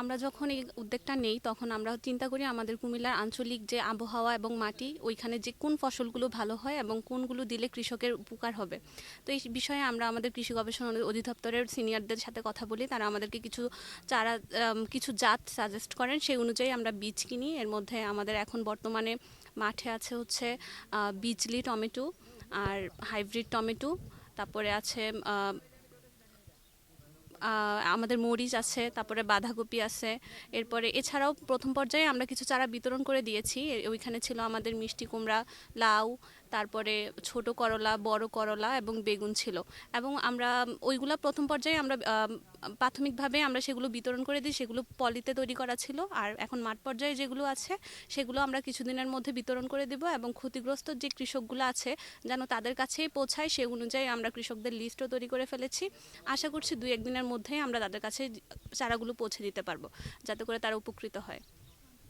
আমরা যখন এই উদ্যোগটা নেই, তখন আমরা চিন্তা করি আমাদের কুমিল্লার আঞ্চলিক যে আবহাওয়া এবং মাটি, ওইখানে যে কোন ফসলগুলো ভালো হয় এবং কোনগুলো দিলে কৃষকের উপকার হবে। তো এই বিষয়ে আমরা আমাদের কৃষি গবেষণা অধিদপ্তরের সিনিয়রদের সাথে কথা বলি, তারা আমাদেরকে কিছু চারা কিছু জাত সাজেস্ট করেন, সেই অনুযায়ী আমরা বীজ কিনি। এর মধ্যে আমাদের এখন বর্তমানে মাঠে আছে হচ্ছে বিজলি টমেটো আর হাইব্রিড টমেটো, তারপরে আছে আমাদের মরিচ আছে, তারপরে বাঁধাকপি আছে, এরপরে এছাড়াও প্রথম পর্যায়ে আমরা কিছু চারা বিতরণ করে দিয়েছি। ওইখানে ছিল আমাদের মিষ্টি কুমড়া, লাউ তারপরে ছোট করলা, বড় করলা এবং বেগুন ছিল। এবং আমরা ওইগুলা প্রথম পর্যায়ে আমরা প্রাথমিকভাবে আমরা সেগুলো বিতরণ করে দিই, সেগুলো পলিতে তৈরি করা ছিল। আর এখন মাঠ পর্যায়ে যেগুলো আছে, সেগুলো আমরা কিছুদিনের মধ্যে বিতরণ করে দেব এবং ক্ষতিগ্রস্ত যে কৃষকগুলো আছে, যেন তাদের কাছেই পৌঁছায়, সে অনুযায়ী আমরা কৃষকদের লিস্টও তৈরি করে ফেলেছি। আশা করছি দুই একদিনের মধ্যেই আমরা তাদের কাছে চারাগুলো পৌঁছে দিতে পারব, যাতে করে তারা উপকৃত হয়।